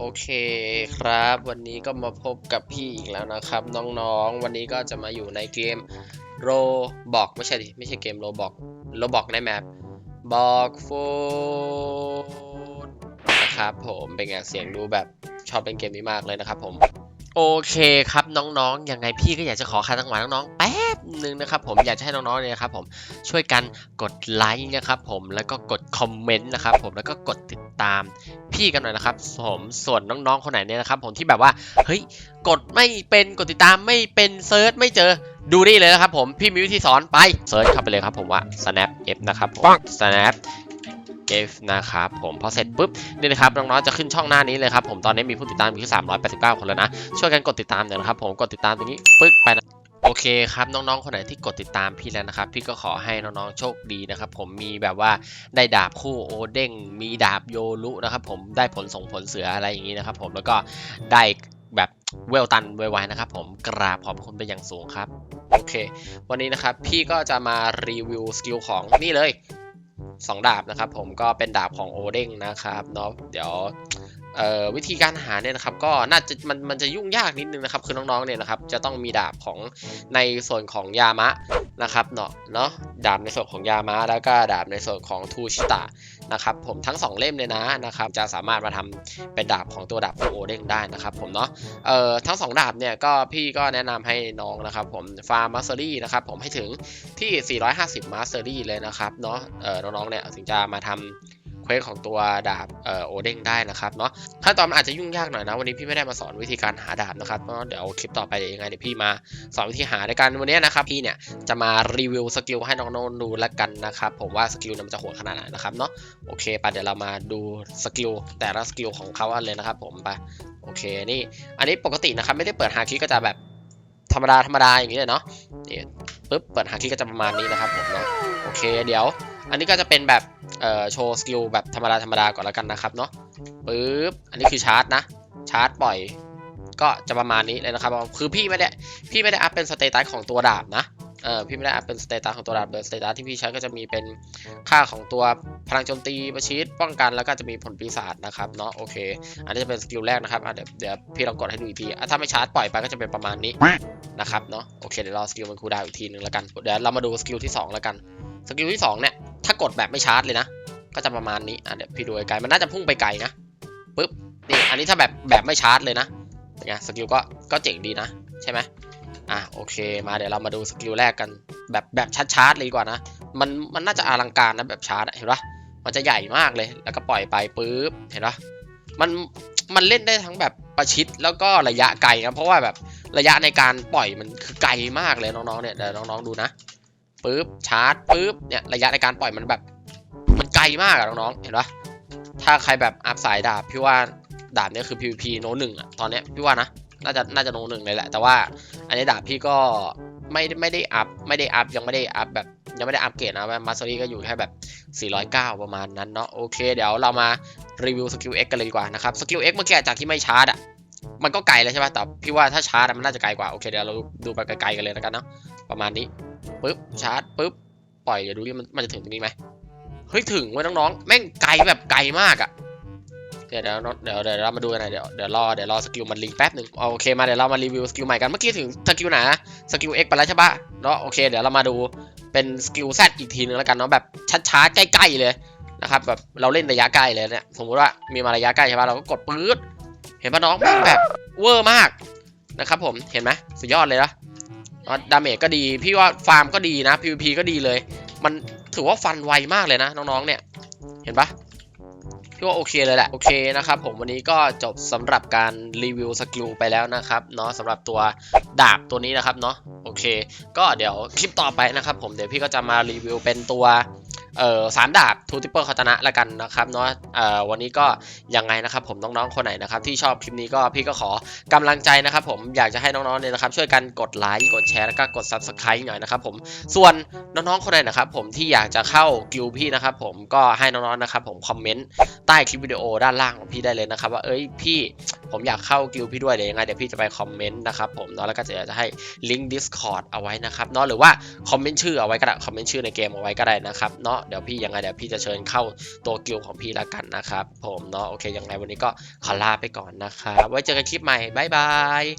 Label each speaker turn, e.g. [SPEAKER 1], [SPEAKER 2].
[SPEAKER 1] โอเคครับ วันนี้ก็มาพบกับพี่อีกแล้วนะครับ น้องๆ วันนี้ก็จะมาอยู่ในเกมโรบอกไม่ใช่ดิไม่ใช่เกมโรบอกโรบอกในแมปบอกฟูดนะครับผมเป็นไงเสียงดูแบบชอบเป็นเกมนี้มากเลยนะครับผม โอเคครับน้องๆ ยังไงพี่ก็อยากจะขอคาตังหวานน้องๆ แป๊บหนึ่งนะครับผมอยากจะให้น้องๆเนี่ยนะครับผมช่วยกันกดไลค์นะครับผมแล้วก็กดคอมเมนต์นะครับผมแล้วก็กดติดตามพี่กันหน่อยนะครับผมส่วนน้องๆ คนไหนเนี่ยนะครับผมที่แบบว่าเฮ้ยกดไม่เป็นกดติดตามไม่เป็นเซิร์ชไม่เจอดูนี่เลยนะครับผมพี่มีวิธีสอนไปเซิร์ชเข้าไปเลยครับผมว่า snap f นะครับผม snap f นะครับผมพอเสร็จปุ๊บนี่นะครับน้องๆจะขึ้นช่องหน้านี้เลยครับผมตอนนี้มีผู้ติดตามอยู่ที่389 คนแล้วนะช่วยกันกดติดตามหน่อยนะครับผมกดติดตามตรงนี้ปึ๊กไปนะโอเคครับน้องๆ คนไหนที่กดติดตามพี่แล้วนะครับ พี่ก็ขอให้น้องๆ โชคดีนะครับผมมีแบบว่าได้ดาบคู่โอเด้งมีดาบโยรุนะครับผมได้ผลส่งผลเสืออะไรอย่างนี้นะครับผมแล้วก็ได้แบบเวลตันไวๆนะครับผมกราบขอบคุณไปนอย่างสูงครับ โอเค วันนี้นะครับพี่ก็จะมารีวิวสกิลของนี่เลย สองดาบนะครับ ผมก็เป็นดาบของโอเด้งนะครับเนาะเดี๋ยว วิธีการหาเนี่ยนะครับก็น่าจะมันมันจะยุ่งยากนิดนึงนะครับคือน้องๆเนี่ยนะครับจะต้องมีดาบของในส่วนของยามะนะครับเนาะเนาะดาบในส่วนของยามะแล้วก็ดาบในส่วนของทูชิตะนะครับผมทั้งสองเล่มเลยนะนะครับจะสามารถมาทำเป็นดาบของตัวดาบโอเด้งได้นะครับผมเนาะเอ่อทั้งสองดาบเนี่ยก็พี่ก็แนะนำให้น้องนะครับผมฟาร์มาสเตอรี่นะครับผมให้ถึงที่ 450 Mastery เลยนะครับเนาะเอ่อน้องๆเนี่ยถึงจะมาทำเควสของตัวดาบเอ่อโอเด้งได้นะครับเนาะขั้นตอนมันอาจจะยุ่งยากหน่อยนะ วันนี้พี่ไม่ได้มาสอนวิธีการหาดาบนะครับเนาะเดี๋ยวคลิปต่อไปเดี๋ยวยังไงเดี๋ยวพี่มาสอนวิธีหาในการวันนี้นะครับพี่เนี่ยจะมารีวิวสกิลให้น้องๆดูแล้วกันนะครับผมว่าสกิลมันจะโหดขนาดไหนนะครับเนาะโอเคไปเดี๋ยวเรามาดูสกิลแต่ละสกิลของเขาเลยนะครับผมไปโอเคนี่อันนี้ปกตินะครับไม่ได้เปิดฮาคิก็จะแบบ รรมดาธรรมดาอย่างนี้เลยเนาะนี่ปุ๊บเปิดฮาคิก็จะประมาณนี้นะครับผมเนาะโอเคเดี๋ยว อันนี้ก็จะเป็นแบบเอ่อโชว์สกิลแบบธรรมดาธรรมดาก่อนแล้วกันนะครับเนาะปึ๊บอันนี้คือชาร์จนะชาร์จปล่อยก็จะประมาณนี้เลยนะครับ คือพี่ไม่ได้พี่ไม่ได้อัพเป็นสเตตัสของตัวดาบนะ เออพี่ไม่ได้อัพเป็นสเตตัสของตัวดาบเลยสเตตัสที่พี่ใช้ก็จะมีเป็นค่าของตัวพลังโจมตีประชิดป้องกันแล้วก็จะมีผลปีศาจนะครับเนาะโอเค อันนี้จะเป็นสกิลแรกนะครับอะเดี๋ยวเดี๋ยวพี่ลองกดให้ดูอีกทีอะถ้าไม่ชาร์จปล่อยไปก็จะเป็นประมาณนี้นะครับเนาะโอเคเดี๋ยวรอสกิลมันคูลดาวน์อีกทีนึงแล้วกันเดี๋ยวเรามาดูสกิลที่สองแล้วกันสกิลที่สองเนี่ยถ้ากดแบบไม่ชาร์จเลยนะ ก็จะประมาณนี้อะเดี๋ยวพี่ดูไกลๆมันน่าจะพุ่งไปไกลนะปึ๊บนี่อันนี้ถ้าแบบแบบไม่ชาร์จเลยนะเป็นไงสกิลก็ก็เจ๋งดีนะ ใช่ไหม อะโอเคมาเดี๋ยวเรามาดูสกิลแรกกันแบบแบบชาร์จๆเลยดีกว่านะ มันมันน่าจะอลังการนะแบบชาร์จเห็นปะมันจะใหญ่มากเลย แล้วก็ปล่อยไปปุ๊บเห็นปะมันมันเล่นได้ทั้งแบบประชิดแล้วก็ระยะไกลนะเพราะว่าแบบระยะในการปล่อยมันคือไกลมากเลยน้องๆเนี่ยเดี๋ยวน้องๆดูนะปุ๊บชาร์จปุ๊บเนี่ยระยะในการปล่อยมันแบบ มันไกลมากอะน้องๆเห็นปะถ้าใครแบบอัพสายดาบพี่ว่าดาบเนี่ยคือ PVP โนหนึ่งอะตอนเนี้ยพี่ว่านะ น่าจะน่าจะโนหนึ่งเลยแหละ แต่ว่าอันนี้ดาบพี่ก็ไม่ไม่ได้อัพไม่ได้อัพยังไม่ได้อัพแบบยังไม่ได้อัพเกรดนะมาสเตอรี่ก็อยู่แค่แบบ 409 ประมาณนั้นเนาะโอเค เดี๋ยวเรามารีวิวสกิล X กันเลยดีกว่านะครับสกิล X เมื่อกี้จากที่ไม่ชาร์จอะมันก็ไกลแล้วใช่ป่ะแต่พี่ว่าถ้าชาร์จมันน่าจะไกลกว่าโอเคเดี๋ยวเราดูไปไกลๆกันเลยแล้วกันเนาะประมาณนี้ปุ๊บชาร์จปุ๊บปล่อยเดี๋ยวดูดิมันมันจะถึงตรงนี้ไหมเฮ้ยถึงเว้ยน้องๆแม่งไกลแบบไกลมากอะ เดี๋ยวเดี๋ยวเดี๋ยวเดี๋ยวเรามาดูกันหน่อยเดี๋ยวเดี๋ยวรอเดี๋ยวรอสกิลมันรีแป๊บหนึ่งโอเคมาเดี๋ยวเรามารีวิวสกิลใหม่กันเมื่อกี้ถึงสกิลไหนนะสกิล X ไปแล้วใช่ปะเนาะโอเคเดี๋ยวเรามาดูเป็นสกิล Z อีกทีนึงแล้วกันเนาะแบบช้าๆใกล้ๆเลยนะครับแบบเราเล่นระยะใกล้เลยเนี่ยสมมติว่ามีมาระยะใกล้ใช่ปะเราก็กดปื๊ดเห็นปะน้องแม่งแบบเวอร์มากนะครับผมเห็นไหมสุดยอดเลยนะดาเมจก็ดีพี่ว่าฟาร์มก็ดีนะ PVP ก็ดีเลย มันถือว่าฟันไวมากเลยนะน้องๆเนี่ยเห็นปะ พี่ว่าโอเคเลยแหละโอเคนะครับผมวันนี้ก็จบสำหรับการรีวิวสกิลไปแล้วนะครับเนาะสำหรับตัวดาบตัวนี้นะครับเนาะโอเค ก็เดี๋ยวคลิปต่อไปนะครับผมเดี๋ยวพี่ก็จะมารีวิวเป็นตัว เอ่อสามดาบทูติเปอร์คาตนะละกันนะครับเนาะเอ่อวันนี้ก็ยังไงนะครับผมน้องๆคนไหนนะครับที่ชอบคลิปนี้ก็พี่ก็ขอกำลังใจนะครับผมอยากจะให้น้องๆเนี่ยนะครับช่วยกันกดไลค์กดแชร์แล้วก็กด subscribe หน่อยนะครับผมส่วนน้องๆคนไหนนะครับผมที่อยากจะเข้ากิลพี่นะครับผมก็ให้น้องๆนะครับผมคอมเมนต์ใต้คลิปวิดีโอด้านล่างของพี่ได้เลยนะครับว่าเอ้ยพี่ ผมอยากเข้ากิลพี่ด้วยเดี๋ยวยังไงเดี๋ยวพี่จะไปคอมเมนต์นะครับผมเนาะแล้วก็จะจะให้ลิงก์ Discord เอาไว้นะครับเนาะหรือว่าคอมเมนต์ชื่อเอาไว้ก็ได้คอมเมนต์ชื่อในเกมเอาไว้ก็ได้นะครับเนาะเดี๋ยวพี่ยังไงเดี๋ยวพี่จะเชิญเข้าตัวกิลของพี่ละกันนะครับผมเนาะโอเคยังไงวันนี้ก็ขอลาไปก่อนนะครับไว้เจอกันคลิปใหม่บ๊ายบาย